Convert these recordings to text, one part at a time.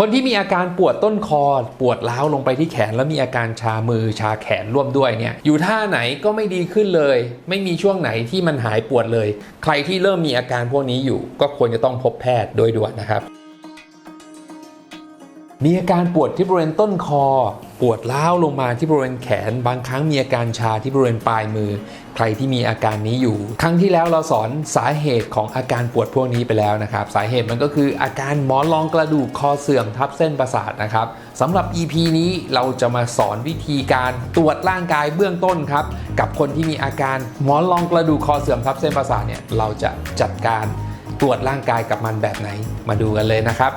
คนที่มีอาการปวดต้นคอ ปวดล้าวลงไปที่แขน แล้วมีอาการชามือชาแขนร่วมด้วยเนี่ยอยู่ท่าไหนก็ไม่ดีขึ้นเลย ไม่มีช่วงไหนที่มันหายปวดเลย ใครที่เริ่มมีอาการพวกนี้อยู่ ก็ควรจะต้องพบแพทย์โดยด่วนนะครับ มีอาการปวดที่บริเวณต้นคอ ปวดล้าวลงมาที่บริเวณแขน บางครั้งมีอาการชาที่บริเวณปลายมือ ใครที่มีอาการนี้อยู่ ครั้งที่แล้วเราสอนสาเหตุของอาการปวดพวกนี้ไปแล้วนะครับ สาเหตุมันก็คืออาการหมอนรองกระดูกคอเสื่อมทับเส้นประสาทนะครับสำหรับ EP นี้เราจะมาสอนวิธีการตรวจร่างกายเบื้องต้นครับ กับคนที่มีอาการหมอนรองกระดูกคอเสื่อมทับเส้นประสาทเนี่ยเราจะจัดการตรวจร่างกายกับมันแบบไหน มาดูกันเลยนะครับ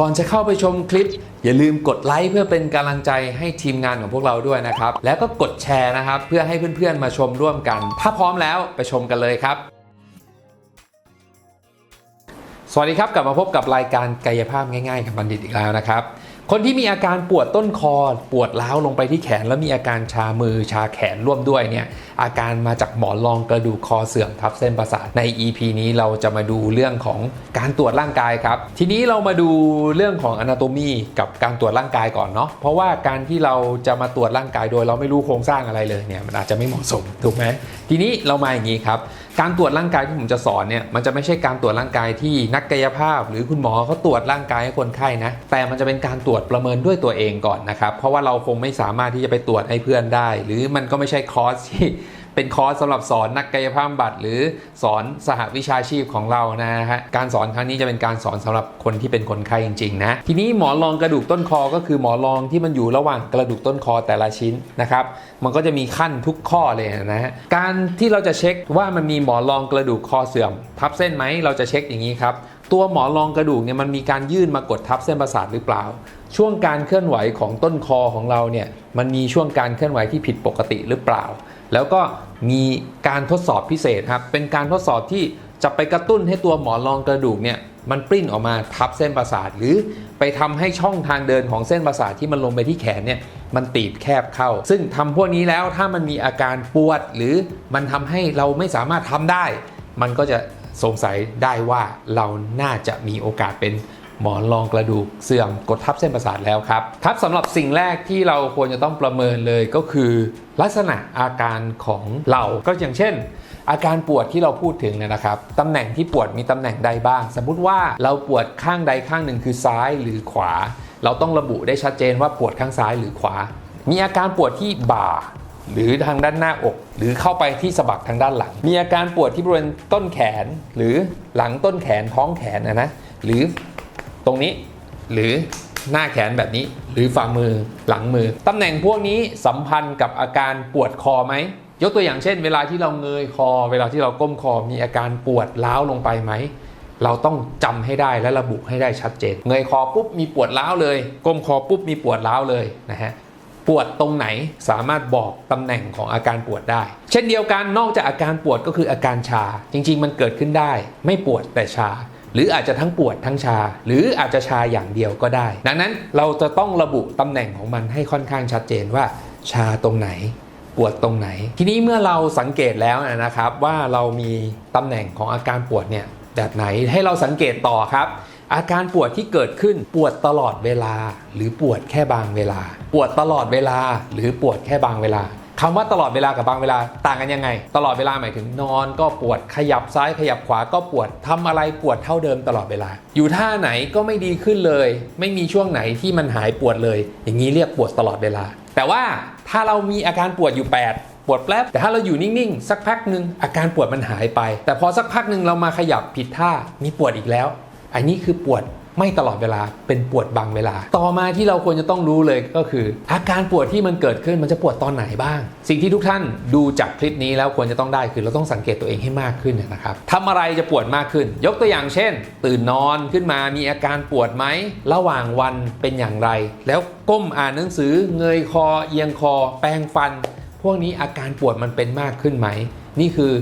ก่อนจะเข้าไปชมคลิป อย่าลืมกดไลค์เพื่อเป็นกำลังใจให้ทีมงานของพวกเราด้วยนะครับ แล้วก็กดแชร์นะครับ เพื่อให้เพื่อนๆมาชมร่วมกัน ถ้าพร้อมแล้วไปชมกันเลยครับ สวัสดีครับกลับมาพบกับรายการกายภาพง่ายๆกับบัณฑิตอีกแล้วนะครับ คนที่มีอาการปวดต้นคอ ปวดร้าวลงไปที่แขน แล้วมีอาการชามือชาแขนร่วมด้วยเนี่ยอาการมาจากหมอนรองกระดูกคอเสื่อมทับเส้นประสาทใน EP นี้เราจะมาดูเรื่องของการตรวจร่างกายครับทีนี้เรามาดูเรื่องของ anatomy กับการตรวจร่างกายก่อนเนาะเพราะว่าการที่เราจะมาตรวจร่างกายโดย เราไม่รู้โครงสร้างอะไรเลยเนี่ยมันอาจจะไม่เหมาะสมถูกไหมทีนี้เรามาอย่างนี้ครับ การตรวจร่างกายที่ผมจะสอนเนี่ยมันจะไม่ใช่การตรวจร่างกายที่นักกายภาพ หรือคุณหมอเขาตรวจร่างกายให้คนไข้นะแต่มันจะเป็นการตรวจประเมินด้วยตัวเองก่อนนะครับเพราะว่าเราคงไม่สามารถที่จะไปตรวจให้เพื่อนได้ หรือมันก็ไม่ใช่คอร์สที่ เป็นคอร์สสำหรับสอนนักกายภาพบำบัดหรือสอนสหวิชาชีพของเรานะฮะการสอนครั้งนี้จะเป็นการสอนสำหรับคนที่เป็นคนไข้จริงๆนะทีนี้หมอนรองกระดูกต้นคอก็คือหมอนรองที่มันอยู่ระหว่างกระดูกต้นคอแต่ละชิ้นนะครับมันก็จะมีขั้นทุกข้อเลยนะฮะการที่เราจะเช็คว่ามันมีหมอนรองกระดูกคอเสื่อม ทับเส้นไหมเราจะเช็คอย่างนี้ครับตัวหมอนรองกระดูกเนี่ยมันมีการยื่นมากดทับเส้นประสาทหรือเปล่า ช่วงการเคลื่อนไหวของต้นคอของเราเนี่ยมันมีช่วงการเคลื่อนไหวที่ผิดปกติหรือเปล่า แล้วก็มีการทดสอบพิเศษครับ เป็นการทดสอบที่จะไปกระตุ้นให้ตัวหมอนรองกระดูกเนี่ยมันปริ้นออกมาทับเส้นประสาท หรือไปทำให้ช่องทางเดินของเส้นประสาทที่มันลงไปที่แขนเนี่ยมันตีบแคบเข้า ซึ่งทำพวกนี้แล้วถ้ามันมีอาการปวด หรือมันทำให้เราไม่สามารถทำได้ มันก็จะสงสัยได้ว่าเราน่าจะมีโอกาสเป็น หมอนรองกระดูกเสื่อมกดทับเส้นประสาทแล้วครับครับสำหรับสิ่งแรกที่เราควรจะต้องประเมินเลยก็คือ ลักษณะอาการของเราก็อย่างเช่น อาการปวดที่เราพูดถึงเนยนะครับตำแหน่งที่ปวดมีตำแหน่งใดบ้าง สมมุติว่าเราปวดข้างใดข้างหนึ่งคือซ้ายหรือขวา เราต้องระบุได้ชัดเจนว่าปวดข้างซ้ายหรือขวา มีอาการปวดที่บ่าหรือทางด้านหน้าอก หรือเข้าไปที่สะบักทางด้านหลัง มีอาการปวดที่บริเวณต้นแขน หรือหลังต้นแขนท้องแขนนะนะหรือ ตรงนี้ หรือหน้าแขนแบบนี้ หรือฝ่ามือหลังมือ ตำแหน่งพวกนี้สัมพันธ์กับอาการปวดคอไหมยกตัวอย่างเช่น เวลาที่เราเงยคอ เวลาที่เราก้มคอมีอาการปวดร้าวลงไปไหมเราต้องจำให้ได้และระบุให้ได้ชัดเจน เงยคอปุ๊บมีปวดร้าวเลย ก้มคอปุ๊บมีปวดร้าวเลยนะฮะปวดตรงไหนสามารถบอกตำแหน่งของอาการปวดได้ เช่นเดียวกันนอกจากอาการปวดก็คืออาการชา จริง ๆ มันเกิดขึ้นได้ ไม่ปวดแต่ชา หรืออาจจะทั้งปวดทั้งชา หรืออาจจะชาอย่างเดียวก็ได้ ดังนั้นเราจะต้องระบุตำแหน่งของมันให้ค่อนข้างชัดเจนว่าชาตรงไหนปวดตรงไหน ทีนี้เมื่อเราสังเกตแล้วนะครับว่าเรามีตำแหน่งของอาการปวดเนี่ยแบบไหนให้เราสังเกตต่อครับ อาการปวดที่เกิดขึ้นปวดตลอดเวลา หรือปวดแค่บางเวลา ปวดตลอดเวลา หรือปวดแค่บางเวลา คำว่าตลอดเวลากับบางเวลาต่างกันยังไง ตลอดเวลาหมายถึงนอนก็ปวดขยับซ้ายขยับขวาก็ปวดทำอะไรปวดเท่าเดิมตลอดเวลา อยู่ท่าไหนก็ไม่ดีขึ้นเลย ไม่มีช่วงไหนที่มันหายปวดเลย อย่างนี้เรียกปวดตลอดเวลา แต่ว่าถ้าเรามีอาการปวดอยู่ 8ปวดแป๊บแต่ถ้าเราอยู่นิ่ง ๆ สักพักหนึ่งอาการปวดมันหายไป แต่พอสักพักหนึ่งเรามาขยับผิดท่ามีปวดอีกแล้ว อันนี้คือปวด ไม่ตลอดเวลาเป็นปวดบางเวลา ต่อมาที่เราควรจะต้องรู้เลยก็คือ อาการปวดที่มันเกิดขึ้นมันจะปวดตอนไหนบ้าง สิ่งที่ทุกท่านดูจากคลิปนี้แล้วควรจะต้องได้คือเราต้องสังเกตตัวเองให้มากขึ้นนะครับทำอะไรจะปวดมากขึ้น ยกตัวอย่างเช่น ตื่นนอนขึ้นมามีอาการปวดไหมระหว่างวันเป็นอย่างไร แล้วก้มอ่านหนังสือเงยคอ เอียงคอ แปรงฟัน พวกนี้อาการปวดมันเป็นมากขึ้นไหม นี่คือ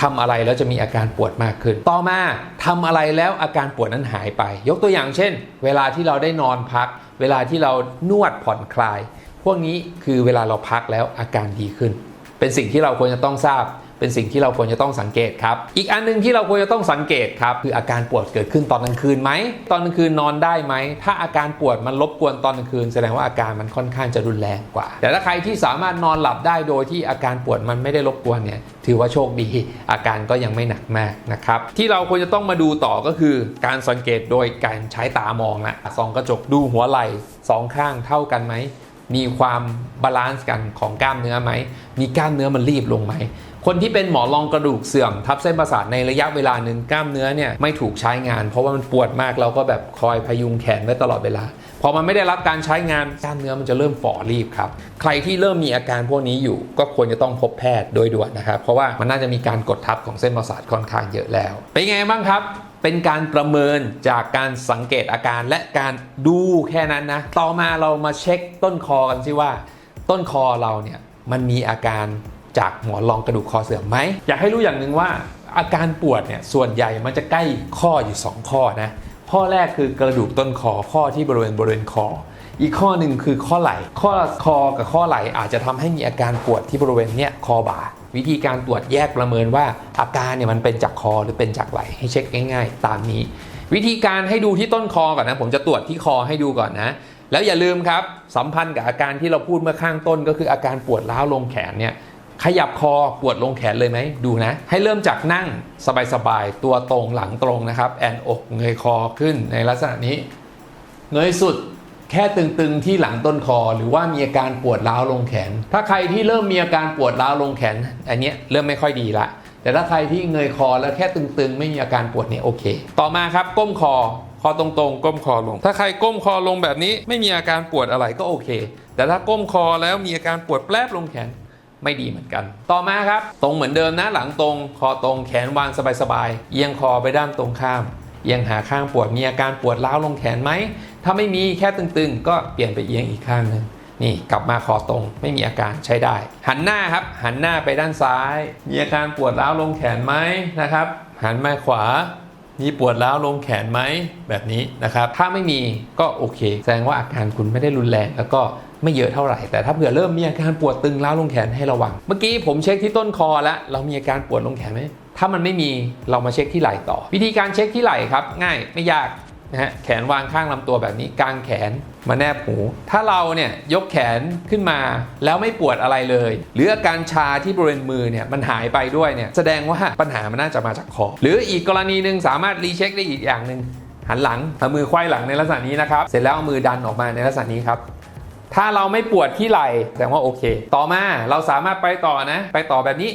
ทำอะไรแล้วจะมีอาการปวดมากขึ้น ต่อมาทำอะไรแล้วอาการปวดนั้นหายไป ยกตัวอย่างเช่น เวลาที่เราได้นอนพัก เวลาที่เรานวดผ่อนคลาย พวกนี้คือเวลาเราพักแล้วอาการดีขึ้น เป็นสิ่งที่เราควรจะต้องทราบ เป็นสิ่งที่เราควรจะต้องสังเกตครับอีกอันหนึงที่เราควรจะต้องสังเกตครับคืออาการปวดเกิดขึ้นตอนกลางคืนไหมตอนกลางคืนนอนได้ไหมถ้าอาการปวดมันรบกวนตอนกลางคืน แสดงว่าอาการมันค่อนข้างจะรุนแรงกว่า แต่ถ้าใครที่สามารถนอนหลับได้โดยที่อาการปวดมันไม่ได้รบกวนเนี่ยถือว่าโชคดี อาการก็ยังไม่หนักมากนะครับที่เราควรจะต้องมาดูต่อก็คือการสังเกตโดยการใช้ตามองนะส่องกระจกดูหัวไหล่สองข้างเท่ากันไหม มีความบาลานซ์กันของกล้ามเนื้อไหม มีกล้ามเนื้อมันรีบลงไหม คนที่เป็นหมอรองกระดูกเสื่อมทับเส้นประสาทในระยะเวลาหนึ่งกล้ามเนื้อเนี่ยไม่ถูกใช้งาน เพราะว่ามันปวดมากเราก็แบบคอยพยุงแขนไว้ตลอดเวลา พอมันไม่ได้รับการใช้งานกล้ามเนื้อมันจะเริ่มฝ่อรีบครับ ใครที่เริ่มมีอาการพวกนี้อยู่ ก็ควรจะต้องพบแพทย์โดยด่วนนะครับ เพราะว่ามันน่าจะมีการกดทับของเส้นประสาทค่อนข้างเยอะแล้ว เป็นไงบ้างครับ เป็นการประเมินจากการสังเกตอาการและการดูแค่นั้นนะ ต่อมาเรามาเช็คต้นคอกันสิว่า ต้นคอเราเนี่ยมันมีอาการจากหมอนรองกระดูกคอเสื่อมไหม อยากให้รู้อย่างหนึ่งว่า อาการปวดเนี่ยส่วนใหญ่มันจะใกล้ข้ออยู่ 2 ข้อนะ ข้อแรกคือกระดูกต้นคอข้อที่บริเวณบริเวณคอ อีกข้อหนึ่งคือข้อไหล่ ข้อคอกับข้อไหล่อาจจะทำให้มีอาการปวดที่บริเวณเนี้ยคอบ่า วิธีการตรวจแยกประเมินว่าอาการเนี่ยมันเป็นจากคอหรือเป็นจากไหลให้เช็คง่ายๆ ตามนี้ วิธีการให้ดูที่ต้นคอก่อนนะ ผมจะตรวจที่คอให้ดูก่อนนะ แล้วอย่าลืมครับ สัมพันธ์กับอาการที่เราพูดเมื่อข้างต้น ก็คืออาการปวดร้าวลงแขนเนี่ยขยับคอปวดลงแขนเลยไหมดูนะ ให้เริ่มจากนั่งสบายๆตัวตรงหลังตรงนะครับ แอนอกเงยคอขึ้นในลักษณะนี้ เงยสุด แค่ตึงๆที่หลังต้นคอหรือว่ามีอาการปวดร้าวลงแขน ถ้าใครที่เริ่มมีอาการปวดร้าวลงแขน อันนี้เริ่มไม่ค่อยดีละ แต่ถ้าใครที่เงยคอแล้วแค่ตึงๆ ไม่มีอาการปวดเนี่ยโอเค ต่อมาครับก้มคอคอตรงๆ ก้มคอลง ถ้าใครก้มคอลงแบบนี้ไม่มีอาการปวดอะไรก็โอเค แต่ถ้าก้มคอแล้วมีอาการปวดแปลบลงแขนไม่ดีเหมือนกัน ต่อมาครับ ตรงเหมือนเดิมนะหลังตรง คอตรงแขนวางสบายๆเอียงคอไปด้านตรงข้ามเอียงหาข้างปวดมีอาการปวดร้าวลงแขนไหม ถ้าไม่มีแค่ตึงๆ ก็เปลี่ยนไปเอียงอีกข้างหนึ่งนี่กลับมาคอตรงไม่มีอาการใช้ได้ หันหน้าครับ หันหน้าไปด้านซ้าย มีอาการปวดร้าวลงแขนไหมนะครับ หันมาขวามีปวดร้าวลงแขนไหมแบบนี้นะครับ ถ้าไม่มีก็โอเค แสดงว่าอาการคุณไม่ได้รุนแรง แล้วก็ไม่เยอะเท่าไหร่ แต่ถ้าเผื่อเริ่มมีอาการปวดตึงร้าวลงแขนให้ระวัง เมื่อกี้ผมเช็คที่ต้นคอแล้ว เรามีอาการปวดลงแขนไหมถ้ามันไม่มีเรามาเช็คที่ไหล่ต่อ วิธีการเช็คที่ไหล่ครับ ง่ายไม่ยาก นะฮะแขนวางข้างลำตัวแบบนี้กางแขนมาแนบหู ถ้าเราเนี่ยยกแขนขึ้นมาแล้วไม่ปวดอะไรเลย หรืออาการชาที่บริเวณมือเนี่ยมันหายไปด้วยเนี่ยแสดงว่าปัญหามันน่าจะมาจากคอหรืออีกกรณีหนึ่งสามารถรีเช็คได้อีกอย่างหนึ่งหันหลังเอามือไขว้หลังในลักษณะนี้นะครับ เสร็จแล้วเอามือดันออกมาในลักษณะนี้ครับถ้าเราไม่ปวดที่ไหล่แสดงว่าโอเค ต่อมาเราสามารถไปต่อนะ ไปต่อแบบนี้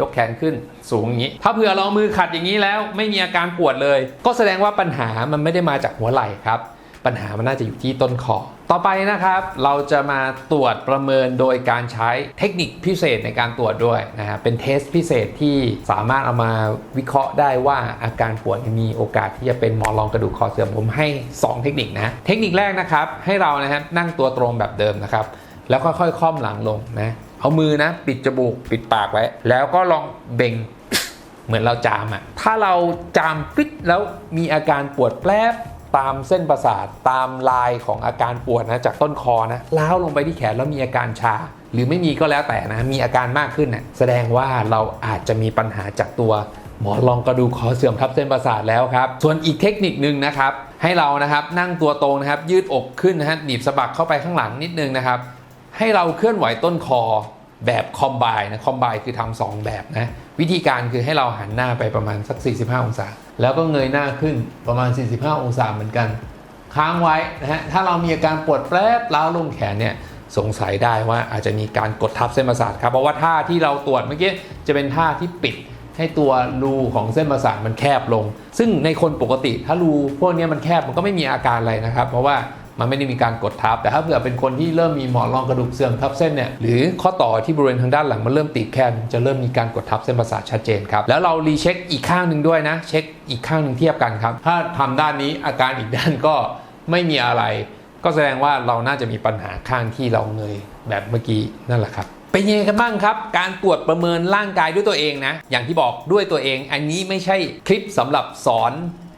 ยกแขนขึ้นสูงอย่างนี้ ถ้าเผื่อเรามือขัดอย่างนี้แล้วไม่มีอาการปวดเลย ก็แสดงว่าปัญหามันไม่ได้มาจากหัวไหล่ครับ ปัญหามันน่าจะอยู่ที่ต้นคอ ต่อไปนะครับ เราจะมาตรวจประเมินโดยการใช้เทคนิคพิเศษในการตรวจด้วยนะฮะเป็นเทสพิเศษที่สามารถเอามาวิเคราะห์ได้ว่าอาการปวดมีโอกาสที่จะเป็นหมอนรองกระดูกคอเสื่อมผมให้ 2 เทคนิคนะเทคนิคแรกนะครับให้เรานะฮะนั่งตัวตรงแบบเดิมนะครับแล้วค่อยๆค่อมหลังลงนะ เอามือนะ ปิดจมูกปิดปากไว้ แล้วก็ลองเบ่งเหมือนเราจามอะ่ะถ้าเราจามปิดแล้วมีอาการปวดแปลบตามเส้นประสาทตามลายของอาการปวดนะจากต้นคอนะล้าวลงไปที่แขนแล้วมีอาการชา หรือไม่มีก็แล้วแต่นะมีอาการมากขึ้นนะ่ะแสดงว่าเราอาจจะมีปัญหาจากตัวหมอนรองกระดูกคอเสื่อมทับเส้นประสาทแล้วครับ ส่วนอีกเทคนิคนึงนะครับ ให้เรานะครับนั่งตัวตรงนะครับยืดอกขึ้นนะฮะหนีบสะบักเข้าไปข้างหลังนิดนึงนะครับ ให้เราเคลื่อนไหวต้นคอแบบคอมไบนะคอมไบคือทำสองแบบนะ วิธีการคือให้เราหันหน้าไปประมาณสัก 45 องศา แล้วก็เงยหน้าขึ้นประมาณ 45 องศาเหมือนกัน ค้างไว้นะฮะถ้าเรามีอาการปวดแปรบล้าวลงแขนเนี่ยสงสัยได้ว่าอาจจะมีการกดทับเส้นประสาทครับเพราะว่าท่าที่เราตรวจเมื่อกี้จะเป็นท่าที่ปิดให้ตัวรูของเส้นประสาทมันแคบลง ซึ่งในคนปกติถ้ารูพวกนี้มันแคบมันก็ไม่มีอาการอะไรนะครับ เพราะว่า มันไม่ได้มีการกดทับ แต่ถ้าเผื่อเป็นคนที่เริ่มมีหมอนรองกระดูกเสื่อมทับเส้นเนี่ยหรือข้อต่อที่บริเวณทางด้านหลังมันเริ่มตีบแคบจะเริ่มมีการกดทับเส้นประสาทชัดเจนครับแล้วเรารีเช็คอีกข้างหนึ่งด้วยนะ เช็คอีกข้างหนึ่งเทียบกันครับ ถ้าทำด้านนี้อาการอีกด้านก็ไม่มีอะไร ก็แสดงว่าเราน่าจะมีปัญหาข้างที่เราเงยแบบเมื่อกี้นั่นแหละครับเป็นยังไงกันบ้างครับ การตรวจประเมินร่างกายด้วยตัวเองนะ อย่างที่บอกด้วยตัวเอง อันนี้ไม่ใช่คลิปสำหรับสอน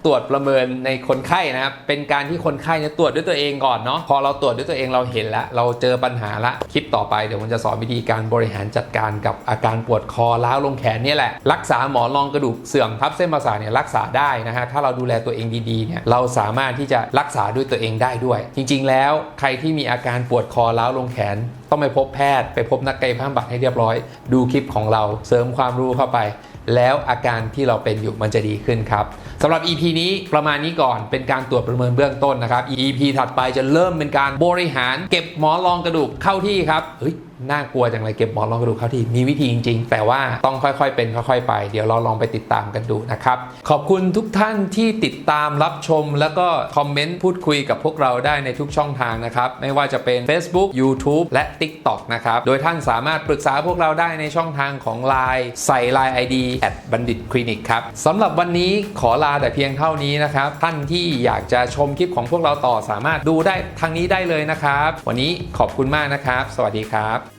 ตรวจประเมินในคนไข้นะครับ เป็นการที่คนไข้เนี่ยตรวจด้วยตัวเองก่อนเนาะ พอเราตรวจด้วยตัวเองเราเห็นแล้ว เราเจอปัญหาละ คลิปต่อไปเดี๋ยวผมจะสอนวิธีการบริหารจัดการกับอาการปวดคอล้าวลงแขนนี่แหละ รักษาหมอนรองกระดูกเสื่อมทับเส้นประสาทเนี่ยรักษาได้นะฮะ ถ้าเราดูแลตัวเองดีๆเนี่ย เราสามารถที่จะรักษาด้วยตัวเองได้ด้วย จริง ๆ แล้วใครที่มีอาการปวดคอล้าวลงแขน ต้องไปพบแพทย์ ไปพบนักกายภาพบำบัดให้เรียบร้อย ดูคลิปของเราเสริมความรู้เข้าไป แล้วอาการที่เราเป็นอยู่มันจะดีขึ้นครับสำหรับ EP นี้ประมาณนี้ก่อนเป็นการตรวจประเมินเบื้องต้นนะครับ EP ถัดไปจะเริ่มเป็นการบริหาร เก็บหมอรองกระดูกเข้าที่ครับเฮ้ยน่ากลัวจังเลยเก็บหมอนรองกระดูกเข้าที่มีวิธีจริง ๆ แต่ว่าต้องค่อยๆ เป็นค่อยๆ ไป เดี๋ยวเราลองไปติดตามกันดูนะครับ ขอบคุณทุกท่านที่ติดตามรับชม แล้วก็คอมเมนต์พูดคุยกับพวกเราได้ในทุกช่องทางนะครับ ไม่ว่าจะเป็น Facebook YouTube และ TikTok นะครับ โดยท่านสามารถปรึกษาพวกเราได้ในช่องทางของ Line ใส่ Line ID แอดบัณฑิตคลินิกครับสำหรับวันนี้ขอลาแต่เพียงเท่านี้นะครับ ท่านที่อยากจะชมคลิปของพวกเราต่อสามารถดูได้ทางนี้ได้เลยนะครับ วันนี้ขอบคุณมากนะครับ สวัสดีครับ